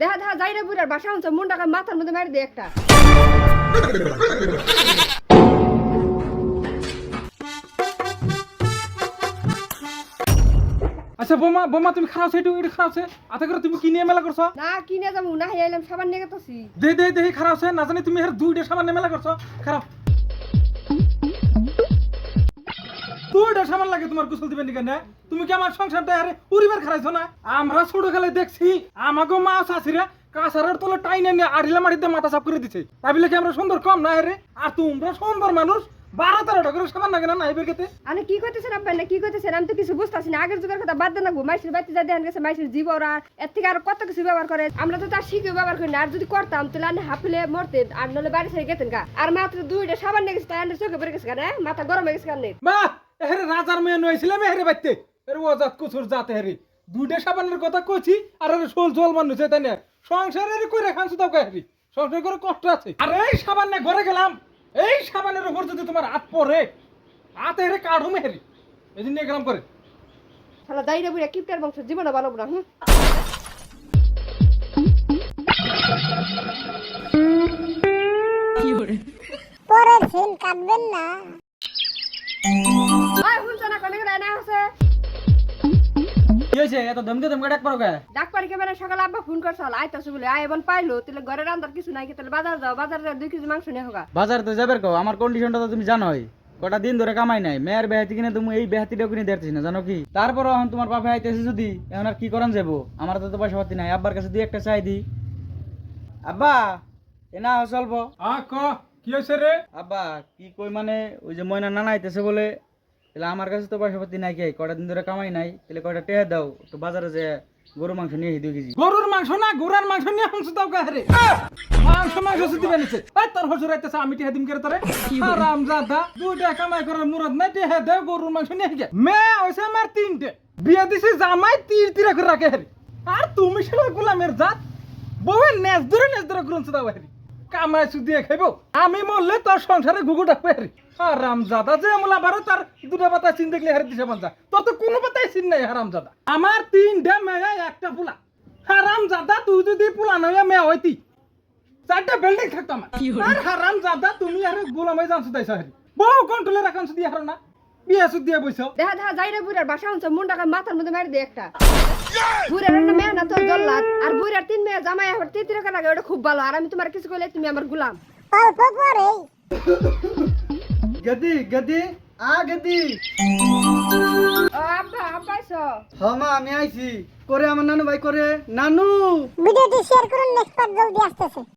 দেখা দেখা যাই রে বুড়ার বাসা হচ্ছে মুন্ডাকে মাথার মধ্যে মারি দে একটা। আচ্ছা বোমা বোমা তুমি খারাপ সেটু এটা খারাপ আছে। আতে করে তুমি কি নিয়ে মেলা করছ? না কিনে যাব? না হেয়ে এলাম সাবান নিয়ে গেছি দে দে দে খারাপ আছে না জানি তুমি এর দুইটা সামান নিয়ে মেলা করছ। খারাপ। সামান তোমার কুশল দিবেন কেন? তুমি কি আমার সংসারটা আরে উড়িবার খারাইছো না? আমরা ছোট খেলে দেখছি আমাকে মা শাশুড়া কাঁসারের তলে টাইনে নিয়ে আড়িলা মাটিতে মাথা সাফ করে দিছে। তাই বলে কি আমরা সুন্দর কম না রে আর তোমরা সুন্দর মানুষ বারো তেরোটা করে সামান লাগে না নাইবের খেতে? আমি কি করতেছেন আপনার না কি করতেছেন আমি তো কিছু বুঝতেছি না। আগের যুগের কথা বাদ দেন না মাইসের বাড়িতে যা দেন গেছে মাইসের জীব ওরা এর থেকে আরও কত কিছু ব্যবহার করে আমরা তো তার শিখে ব্যবহার করি না। আর যদি করতাম তাহলে আমি হাফিলে মরতেন। আর নলে বাড়ি ছেড়ে গেতেন গা। আর মাত্র দুইটা সাবান নিয়ে গেছে তাই আমার চোখে পড়ে গেছে কেন মাথা গরম হয়ে গেছে কেন বাহ! এহেরে রাজার মেয়ে নইছিলাম এহেরে বাইতে। এর ওজাত কুচুর জাত হেরি দুইটা সাবানের কথা কইছি আর এর সোল জল মানুষ তাই না? সংসারের কইরা খানছো তাও হেরি সংসার করে কষ্ট আছে। আর এই সাবান নিয়ে ঘরে গেলাম। এই সাবানের উপর যদি তোমার হাত পড়ে হাত হেরে কাঢ়ুম হেরি এই জন্য নিয়ে গেলাম করে শালা যাই রে বুড়া কিপটার বংশ জীবনে ভালো না হুম? পরের সিন কাটবেন না। ভাই শুনছ না কোনে কি এত ডাক কে সকালে আব্বা ফোন করছাল আইতাছে বলে আই এমন পাইলো তাহলে ঘরে রান্দার কিছু নাই তাহলে বাজার যাও বাজার যাও দুই কেজি মাংস নিয়ে হোগা বাজার তো যাবে কো আমার কন্ডিশনটা তো তুমি জানোই। কটা দিন ধরে কামাই নাই মেয়ের বেহাতি কিনে তুমি এই বেহাতিটাও কিনে দেখতেছি না জানো কি? তারপরও এখন তোমার বাপে আইতেছে যদি এখন আর কি করান যাব? আমার তো পয়সা পাতি নাই আব্বার কাছে দিয়ে একটা চাই দি। আব্বা এ না চলব আ ক? কি হয়েছে রে? আব্বা কি কই মানে ওই যে ময়না নানা আইতেছে বলে তাহলে আমার কাছে তো পয়সা পাতি নাই কে কটা দিন ধরে কামাই নাই তাহলে কয়টা টেহে দাও তো বাজারে যে গরু মাংস নিয়ে দুই কেজি। গরুর মাংস না গোড়ার মাংস নিয়ে মাংস দাও কাহারে? মাংস মাংস শুধু বানিয়েছে। এই তোর হসুর আইতেছে আমি টিহা দিম করে তোরে? আরাম জাদা দুইটা কামাই করার মুরাদ নাই টিহা দে গরুর মাংস নিয়ে গে মে হইছে আমার তিনটে। বিয়া দিছে জামাই তীর তীরা করে রাখে আর তুমি শালা গোলামের জাত বউয়ের নেজ ধরে নেজ ধরে গ্রন্থ দাও হারি। কামাই সুদিয়ে খাইব। আমি মরলে তোর সংসারে ঘুঘু ডাকবে হারি। হারাম জাদা যে মোলা বারো তার দুটা পাতা চিন দেখলে হারি দিছে বাঞ্জা। তোর তো কোনো পাতাই চিন নাই হারাম আমার তিনটা মেয়ে একটা পোলা। হারাম জাদা তুই যদি পোলা নয় মেয়ে হইতি। চারটা বিল্ডিং থাকতো আমার। আর হারাম জাদা তুমি আর গোলামে জানছো তাইছো হারি। বহু কন্ট্রোলে রাখান শুধু হারো না। বিয়া সুদ দিয়ে বইছো। দেখা দেখা যাই রে বুড়ার বাসা হচ্ছে মুন্ডাকে মাথার মধ্যে মারি দে একটা। বুড়ার একটা মেয়ে না তোর জল্লাদ। আর বুড়ার তিন মেয়ে জামাই আবার তিন তিন লাগে ওটা খুব ভালো। আর আমি তোমার কিছু কইলে তুমি আমার গুলাম। অল্প পরে গদি গদি আ গদি। ও আব্বা আব্বা আইছো হমা আমি আইছি। করে আমার নানু ভাই করে। নানু! ভিডিওটি শেয়ার করুন নেক্সট পার্ট জলদি আসতেছে।